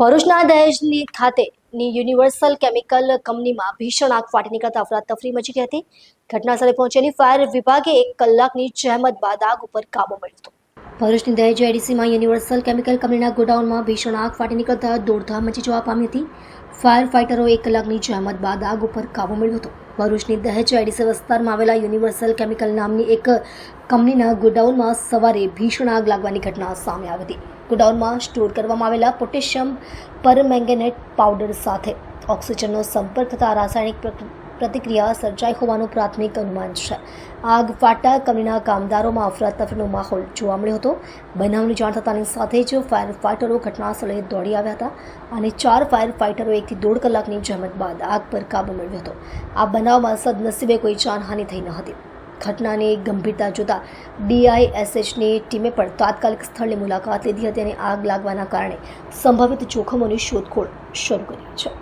ભરૂચના દહેજની ખાતેની universal chemical કંપનીમાં ભીષણ આગ ફાટી નીકળતા અફરાતફરી મચી ગઈ હતી. ઘટનાસ્થળે પહોંચેલી ફાયર વિભાગે એક કલાકની જહેમત બાદ આગ ઉપર કાબુ મેળવ્યો હતો. ભરૂચની દહેજ એડીસીમાં યુનિવર્સલ કેમિકલ કંપનીના ગોડાઉનમાં ભીષણ આગ ફાટી નીકળતા દોડધામ મચી જવા પામી હતી. ફાયર ફાઇટરો એક કલાકની જહેમત બાદ આગ ઉપર કાબુ મેળવ્યો હતો. ભરૂચની દહેજ આઈડીસી વિસ્તારમાં આવેલા યુનિવર્સલ કેમિકલ નામની એક કંપનીના ગોડાઉનમાં સવારે ભીષણ આગ લાગવાની ઘટના સામે આવી હતી. ગોડાઉનમાં સ્ટોર કરવામાં આવેલા પોટેશિયમ પરમેંગેનેટ પાવડર સાથે ઓક્સિજનનો સંપર્ક થતા રાસાયણિક પ્રતિક્રિયા સર્જાઈ હોવાનું પ્રાથમિક અનુમાન છે. આગ ફાટા કંપનીના કામદારોમાં અફરાતફરીનો માહોલ જોવા મળ્યો હતો. બનાવની જાણ થતાની સાથે જ ફાયર ફાઇટરો ઘટનાસ્થળે દોડી આવ્યા હતા અને ચાર ફાયર ફાઇટરો એકથી દોઢ કલાકની જહેમત બાદ આગ પર કાબૂ મેળવ્યો હતો. આ બનાવમાં સદનસીબે કોઈ જાનહાનિ થઈ ન હતી. ઘટનાની ગંભીરતા જોતા ડીઆઈએસએચની ટીમે પણ તાત્કાલિક સ્થળની મુલાકાત લીધી હતી અને આગ લાગવાના કારણે સંભવિત જોખમોની શોધખોળ શરૂ કરી છે.